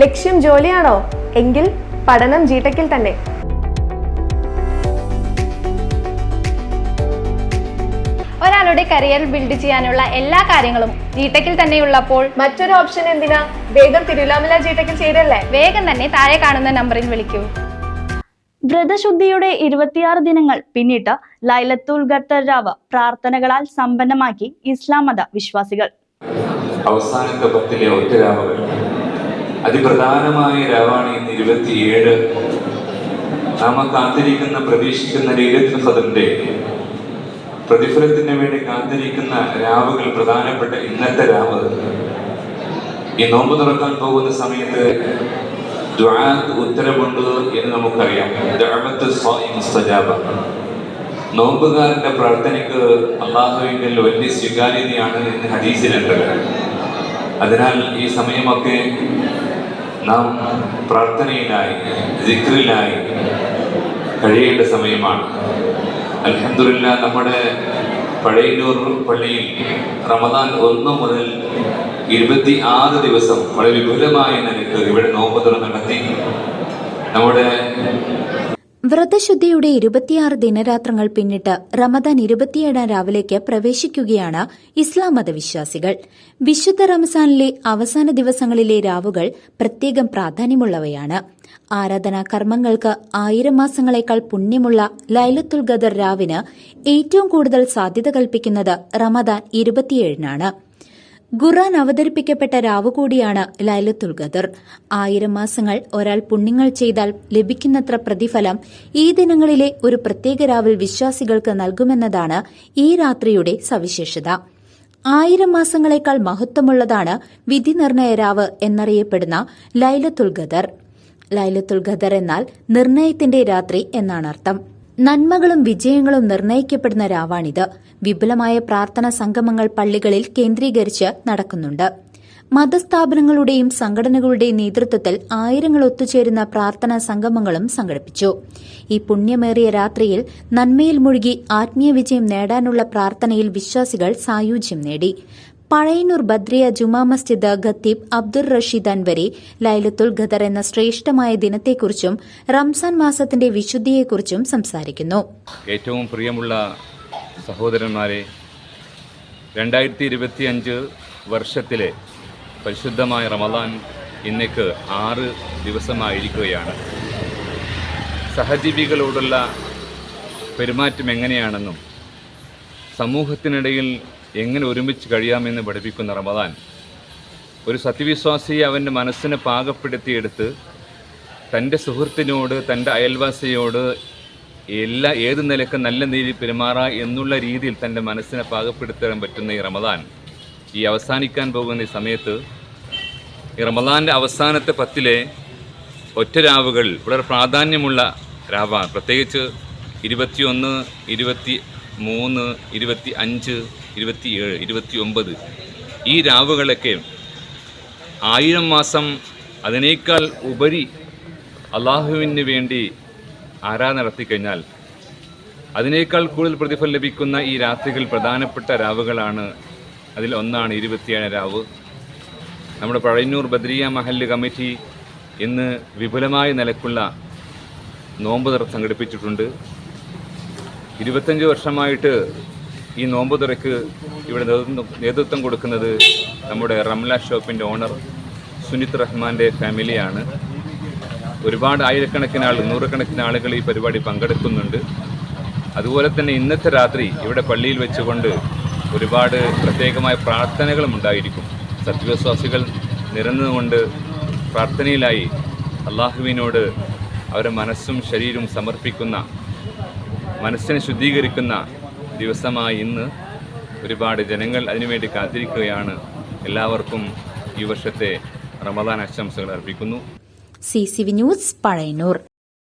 ലക്ഷ്യം ജോലിയാണോ? എങ്കിൽ പഠനം ജീട്ടക്കിൽ തന്നെ. ഒരാളുടെ കരിയർ ബിൽഡ് ചെയ്യാനുള്ള എല്ലാ കാര്യങ്ങളും ജീടെക്കിൽ തന്നെ ഉള്ളപ്പോൾ മറ്റൊരു ഓപ്ഷൻ എന്തിനാ? വേഗം തിരുവല്ലാമല ജീട്ടക്കിൽ ചേരല്ലേ? വേഗം തന്നെ താഴെ കാണുന്ന നമ്പറിൽ വിളിക്കൂ. വ്രതശുദ്ധിയുടെ ഇരുപത്തിയാറ് ദിനങ്ങൾ പിന്നിട്ട് ലൈലത്തുൽ ഖത്തർ രാവ് പ്രാർത്ഥനകളാൽ സമ്പന്നമാക്കി ഇസ്ലാം മത വിശ്വാസികൾ. അവസാനത്തെ പത്തിലെ ഒറ്റ രാവുകൾ. അതിപ്രധാനമായ രാവാണ് ഇന്ന് ഇരുപത്തിയേഴ്. നാമ കാത്തിരിക്കുന്ന പ്രതീക്ഷിക്കുന്ന ലീലത്തുൽ ഖദറിന്റെ പ്രതിഫലത്തിന് വേണ്ടി കാത്തിരിക്കുന്ന രാവുകൾ പ്രധാനപ്പെട്ട ഇന്നത്തെ രാവ്. ഈ നോമ്പ് തുറക്കാൻ പോകുന്ന സമയത്ത് ഉത്തരവുണ്ട് എന്ന് നമുക്കറിയാം. നോമ്പുകാരന്റെ പ്രാർത്ഥനയ്ക്ക് അള്ളാഹുവിന്റെ വലിയ സ്വീകാര്യതയാണ് എന്ന് ഹദീസിലുണ്ട് അതിനാൽ ഈ സമയമൊക്കെ നാം പ്രാർത്ഥനയിലായി ജിക്രിലായി കഴിയേണ്ട സമയമാണ്. അലഹദില്ല നമ്മുടെ പഴയന്നൂർ പള്ളിയിൽ റമദാൻ ഒന്ന് മുതൽ ഇരുപത്തി ആറ് ദിവസം വളരെ വിപുലമായ നിലയ്ക്ക് ഇവിടെ നോമ്പ് തുറ നടത്തി. നമ്മുടെ വ്രതശുദ്ധിയുടെ ഇരുപത്തിയാറ് ദിനരാത്രങ്ങൾ പിന്നിട്ട് റമദാൻ ഇരുപത്തിയേഴാം രാവിലേക്ക് പ്രവേശിക്കുകയാണ് ഇസ്ലാം മതവിശ്വാസികൾ. വിശുദ്ധ റംസാനിലെ അവസാന ദിവസങ്ങളിലെ രാവുകൾ പ്രത്യേകം പ്രാധാന്യമുള്ളവയാണ്. ആരാധനാ കർമ്മങ്ങൾക്ക് ആയിരം മാസങ്ങളെക്കാൾ പുണ്യമുള്ള ലൈലത്തുൽ ഗദർ രാവിന് ഏറ്റവും കൂടുതൽ സാധ്യത കൽപ്പിക്കുന്നത് റമദാൻ ഇരുപത്തിയേഴിനാണ്. ഖുർആൻ അവതരിപ്പിക്കപ്പെട്ട രാവ് കൂടിയാണ് ലൈലത്തുൽ ഖദർ. ആയിരം മാസങ്ങൾ ഒരാൾ പുണ്യങ്ങൾ ചെയ്താൽ ലഭിക്കുന്നത്ര പ്രതിഫലം ഈ ദിനങ്ങളിലെ ഒരു പ്രത്യേക രാവിൽ വിശ്വാസികൾക്ക് നൽകുമെന്നതാണ് ഈ രാത്രിയുടെ സവിശേഷത. ആയിരം മാസങ്ങളെക്കാൾ മഹത്വമുള്ളതാണ് വിധി നിർണയ രാവ് എന്നറിയപ്പെടുന്ന ലൈലത്തുൽ ഖദർ. ലൈലത്തുൽ ഖദർ എന്നാൽ നിർണയത്തിന്റെ രാത്രി എന്നാണ് അർത്ഥം. നന്മകളും വിജയങ്ങളും നിർണയിക്കപ്പെടുന്ന രാവാണിത്. വിപുലമായ പ്രാർത്ഥനാ സംഗമങ്ങൾ പള്ളികളിൽ കേന്ദ്രീകരിച്ച് നടക്കുന്നുണ്ട്. മതസ്ഥാപനങ്ങളുടെയും സംഘടനകളുടെയും നേതൃത്വത്തിൽ ആയിരങ്ങൾ ഒത്തുചേരുന്ന പ്രാർത്ഥനാ സംഗമങ്ങളും സംഘടിപ്പിച്ചു. ഈ പുണ്യമേറിയ രാത്രിയിൽ നന്മയിൽ മുഴുകി ആത്മീയ വിജയം നേടാനുള്ള പ്രാർത്ഥനയിൽ വിശ്വാസികൾ സായുജ്യം നേടി. പഴയന്നൂർ ബദ്രിയ ജുമാ മസ്ജിദ് ഖത്തീബ് അബ്ദുർ റഷീദ് അൻവരി ലൈലത്തുൽ ഖദർ എന്ന ശ്രേഷ്ഠമായ ദിനത്തെക്കുറിച്ചും റംസാൻ മാസത്തിന്റെ വിശുദ്ധിയെക്കുറിച്ചും സംസാരിക്കുന്നു. ഏറ്റവും പ്രിയമുള്ള സഹോദരന്മാരെ രണ്ടായിരത്തി ഇരുപത്തി അഞ്ച് വർഷത്തിലെ പരിശുദ്ധമായ റമദാൻ ഇന്നേക്ക് ആറ് ദിവസമായിരിക്കുകയാണ്. സഹജീവികളോടുള്ള പെരുമാറ്റം എങ്ങനെയാണെന്നും സമൂഹത്തിനിടയിൽ എങ്ങനെ ഒരുമിച്ച് കഴിയാമെന്ന് പഠിപ്പിക്കുന്ന റമദാൻ. ഒരു സത്യവിശ്വാസിയെ അവന്റെ മനസ്സിനെ പാകപ്പെടുത്തിയെടുത്ത് തന്റെ സുഹൃത്തിനോട് തന്റെ അയൽവാസിയോട് എല്ലാ ഏത് നിലയ്ക്ക് നല്ല നീതി പെരുമാറാ എന്നുള്ള രീതിയിൽ തന്റെ മനസ്സിനെ പാകപ്പെടുത്താൻ പറ്റുന്ന ഈ റമദാൻ. ഈ അവസാനിക്കാൻ പോകുന്ന ഈ സമയത്ത് ഈ റമദാന്റെ അവസാനത്തെ പത്തിലെ ഒറ്റ രാവുകൾ വളരെ പ്രാധാന്യമുള്ള രാവാണ്. പ്രത്യേകിച്ച് ഇരുപത്തിയൊന്ന് ഇരുപത്തി മൂന്ന് ഇരുപത്തി അഞ്ച് ഇരുപത്തി ഏഴ് ഇരുപത്തി ഒമ്പത്. ഈ രാവുകളൊക്കെ ആയിരം മാസം അതിനേക്കാൾ ഉപരി അള്ളാഹുവിന് വേണ്ടി ആരാ നടത്തിക്കഴിഞ്ഞാൽ അതിനേക്കാൾ കൂടുതൽ പ്രതിഫലം ലഭിക്കുന്ന ഈ രാത്രികൾ പ്രധാനപ്പെട്ട രാവുകളാണ്. അതിൽ ഒന്നാണ് ഇരുപത്തിയേഴ് രാവ്. നമ്മുടെ പഴയന്നൂർ ബദ്രിയ മഹല്ല് കമ്മിറ്റി ഇന്ന് വിപുലമായ നിലക്കുള്ള നോമ്പ് സംഘടിപ്പിച്ചിട്ടുണ്ട്. ഇരുപത്തഞ്ച് വർഷമായിട്ട് ഈ നോമ്പ് തുറയ്ക്ക് ഇവിടെ നേതൃത്വം കൊടുക്കുന്നത് നമ്മുടെ റംല ഷോപ്പിന്റെ ഓണർ സുനിത് റഹ്മാന്റെ ഫാമിലിയാണ്. ഒരുപാട് ആയിരക്കണക്കിന് ആൾ നൂറുകണക്കിന് ആളുകൾ ഈ പരിപാടി പങ്കെടുക്കുന്നുണ്ട്. അതുപോലെ തന്നെ ഇന്നത്തെ രാത്രി ഇവിടെ പള്ളിയിൽ വെച്ചുകൊണ്ട് ഒരുപാട് പ്രത്യേകമായ പ്രാർത്ഥനകളും ഉണ്ടായിരിക്കും. സത്യവിശ്വാസികൾ നിരന്നുകൊണ്ട് പ്രാർത്ഥനയിലായി അള്ളാഹുവിനോട് അവരുടെ മനസ്സും ശരീരവും സമർപ്പിക്കുന്ന മനസ്സിനെ ശുദ്ധീകരിക്കുന്ന ദിവസമായി ഇന്ന് ഒരുപാട് ജനങ്ങൾ അതിനുവേണ്ടി കാത്തിരിക്കുകയാണ്. എല്ലാവർക്കും ഈ വർഷത്തെ റമദാൻ ആശംസകൾ അർപ്പിക്കുന്നു. C C V news Pazhayannur.